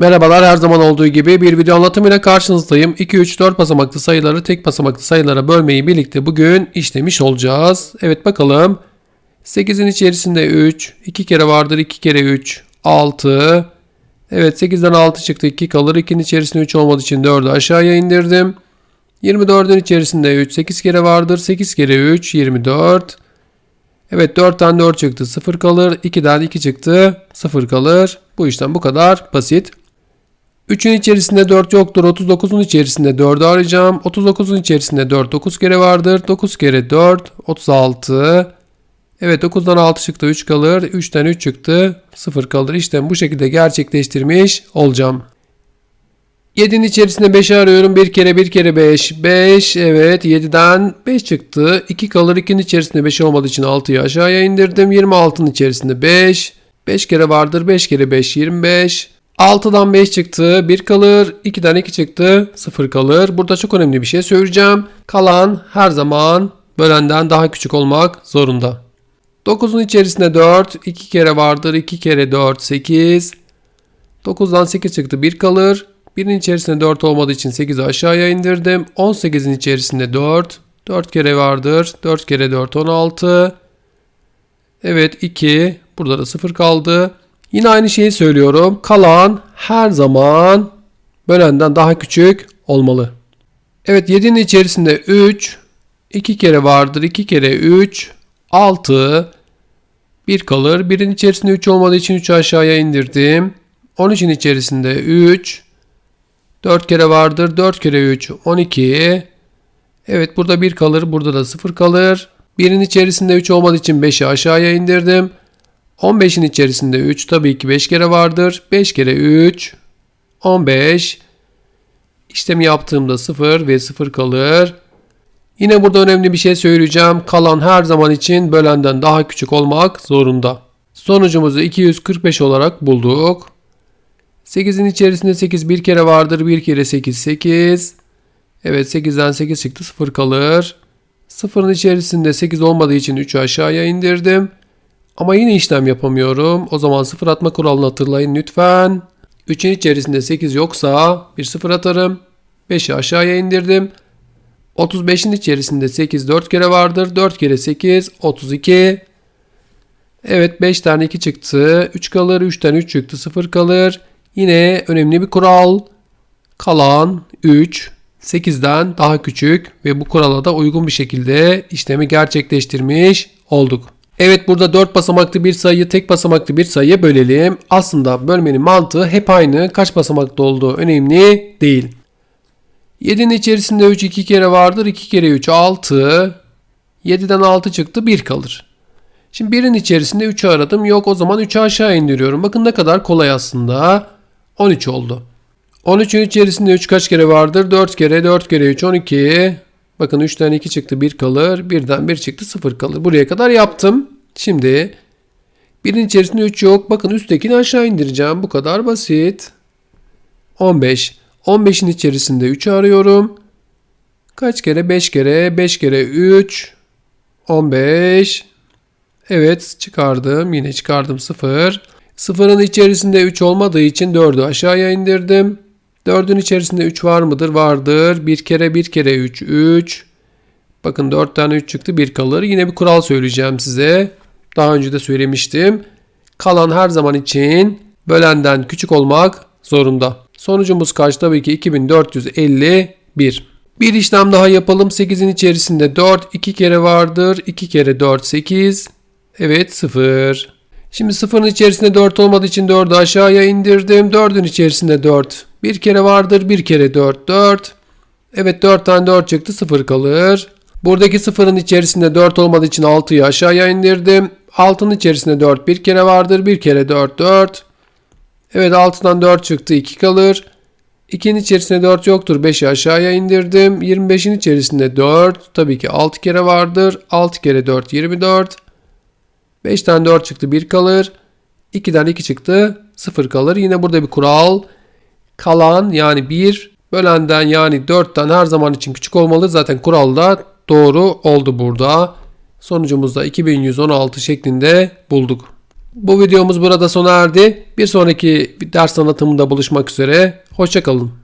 Merhabalar her zaman olduğu gibi bir video anlatımıyla karşınızdayım. 2, 3, 4 basamaklı sayıları tek basamaklı sayılara bölmeyi birlikte bugün işlemiş olacağız. Evet bakalım. 8'in içerisinde 3, 2 kere vardır 2 kere 3, 6. Evet 8'den 6 çıktı 2 kalır. 2'nin içerisinde 3 olmadığı için 4'ü aşağıya indirdim. 24'ün içerisinde 3, 8 kere vardır 8 kere 3, 24. Evet 4'ten 4 çıktı 0 kalır. 2'den 2 çıktı 0 kalır. Bu işlem bu kadar basit. 3'ün içerisinde 4 yoktur. 39'un içerisinde 4'ü arayacağım. 39'un içerisinde 4 9 kere vardır. 9 kere 4 36. Evet 9'dan 6 çıktı 3 kalır. 3'ten 3 çıktı 0 kalır. İşlem bu şekilde gerçekleştirmiş olacağım. 7'nin içerisinde 5'i arıyorum. 1 kere 1 kere 5. 5 evet 7'den 5 çıktı. 2 kalır. 2'nin içerisinde 5 olmadığı için 6'yı aşağıya indirdim. 26'nın içerisinde 5. 5 kere vardır. 5 kere 5 25. 6'dan 5 çıktı. 1 kalır. 2'den 2 çıktı. 0 kalır. Burada çok önemli bir şey söyleyeceğim. Kalan her zaman bölenden daha küçük olmak zorunda. 9'un içerisinde 4. 2 kere vardır. 2 kere 4 8. 9'dan 8 çıktı. 1 kalır. 1'in içerisinde 4 olmadığı için 8'i aşağıya indirdim. 18'in içerisinde 4. 4 kere vardır. 4 kere 4 16. Evet 2. Burada da 0 kaldı. Yine aynı şeyi söylüyorum. Kalan her zaman bölenden daha küçük olmalı. Evet 7'nin içerisinde 3. 2 kere vardır. 2 kere 3. 6. 1 kalır. 1'in içerisinde 3 olmadığı için 3'ü aşağıya indirdim. 13'in içerisinde 3. 4 kere vardır. 4 kere 3 12. Evet burada 1 kalır. Burada da 0 kalır. 1'in içerisinde 3 olmadığı için 5'i aşağıya indirdim. 15'in içerisinde 3 tabii ki 5 kere vardır. 5 kere 3 15. İşlemi yaptığımda 0 ve 0 kalır. Yine burada önemli bir şey söyleyeceğim. Kalan her zaman için bölenden daha küçük olmak zorunda. Sonucumuzu 245 olarak bulduk. 8'in içerisinde 8 bir kere vardır. 1 kere 8 8. Evet 8'den 8 çıktı 0 kalır. 0'ın içerisinde 8 olmadığı için 3'ü aşağıya indirdim. Ama yine işlem yapamıyorum. O zaman 0 atma kuralını hatırlayın lütfen. 3'ün içerisinde 8 yoksa bir 0 atarım. 5'i aşağıya indirdim. 35'in içerisinde 8 4 kere vardır. 4 kere 8 32. Evet 5 tane 2 çıktı. 3 kalır. 3'ten 3 çıktı. 0 kalır. Yine önemli bir kural. Kalan 3 8'den daha küçük ve bu kurala da uygun bir şekilde işlemi gerçekleştirmiş olduk. Evet burada 4 basamaklı bir sayıyı tek basamaklı bir sayıya bölelim. Aslında bölmenin mantığı hep aynı. Kaç basamaklı olduğu önemli değil. 7'nin içerisinde 3 2 kere vardır. 2 kere 3 6. 7'den 6 çıktı 1 kalır. Şimdi 1'in içerisinde 3'ü aradım. Yok o zaman 3'ü aşağı indiriyorum. Bakın ne kadar kolay aslında. 13 oldu. 13'ün içerisinde 3 kaç kere vardır? 4 kere 4 kere 3 12. Bakın 3'ten 2 çıktı 1 kalır. 1'den 1 çıktı 0 kalır. Buraya kadar yaptım. Şimdi 1'in içerisinde 3 yok. Bakın üsttekini aşağı indireceğim. Bu kadar basit. 15. 15'in içerisinde 3'ü arıyorum. Kaç kere? 5 kere. 5 kere 3. 15. Evet çıkardım. Yine çıkardım 0. Sıfırın içerisinde 3 olmadığı için 4'ü aşağıya indirdim. 4'ün içerisinde 3 var mıdır? Vardır. 1 kere 1 kere 3 3. Bakın 4 tane 3 çıktı 1 kalır. Yine bir kural söyleyeceğim size. Daha önce de söylemiştim. Kalan her zaman için bölenden küçük olmak zorunda. Sonucumuz kaç? Tabii ki 2451. Bir işlem daha yapalım. 8'in içerisinde 4 2 kere vardır. 2 kere 4 8. Evet 0. Şimdi sıfırın içerisinde 4 olmadığı için 4'ü aşağıya indirdim. 4'ün içerisinde 4. Bir kere vardır. Bir kere 4 4. Evet 4 tane 4 çıktı 0 kalır. Buradaki sıfırın içerisinde 4 olmadığı için 6'yı aşağıya indirdim. 6'nın içerisinde 4 bir kere vardır. Bir kere 4 4. Evet 6'dan 4 çıktı 2 kalır. 2'nin içerisinde 4 yoktur. 5'i aşağıya indirdim. 25'in içerisinde 4. Tabii ki 6 kere vardır. 6 kere 4 24. 5'ten 4 çıktı 1 kalır. 2'den 2 çıktı 0 kalır. Yine burada bir kural. Kalan yani 1 bölenden yani 4'ten her zaman için küçük olmalı. Zaten kural da doğru oldu burada. Sonucumuzda 2116 şeklinde bulduk. Bu videomuz burada sona erdi. Bir sonraki ders anlatımında buluşmak üzere. Hoşçakalın.